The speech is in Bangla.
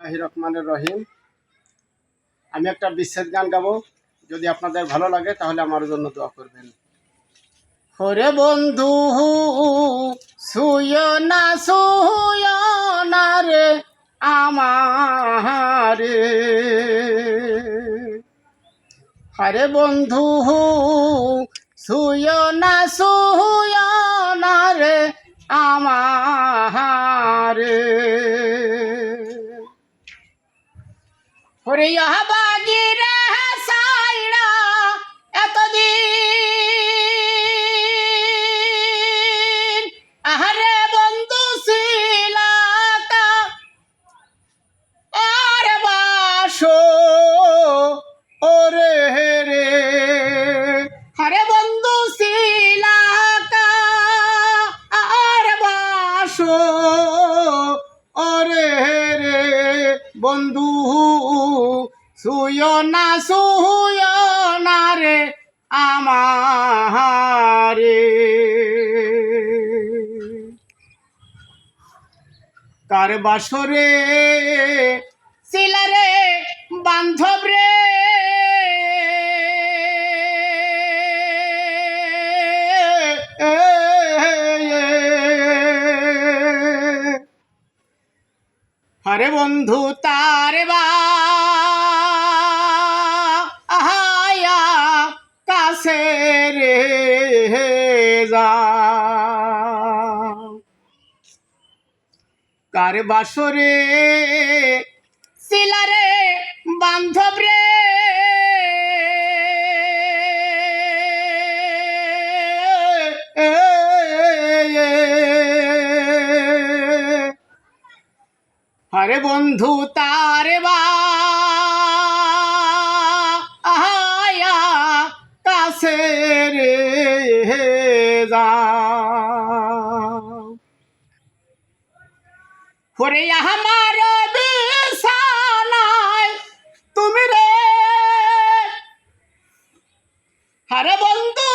রহমানের রহিম। আমি একটা বিচ্ছেদ গান গাবো। যদি আপনাদের ভালো লাগে, তাহলে আমার জন্য দোয়া করবেন। হরে বন্ধু সুয় না সুয় না রে আমারে। হরে বন্ধু সুয় না সুয় না রে আমারে। হরে বাগি রে সাইড়া এতদিন আহারে বন্ধু শিলাকা, আর বাসো ওরে রে হরে বন্ধু শিলাকা, আর বাসো ওরে বন্ধু সুয় না সুয় না রে আমারে। কার বাসরে সিলারে বান্ধব রে? হরে বন্ধু, তার বা কার বাসরে? সিলারে বান্ধব রে। হরে বন্ধু তার বা কাছে রে যা ওরে আমার বিছানায় তুমি রে। হরে বন্ধু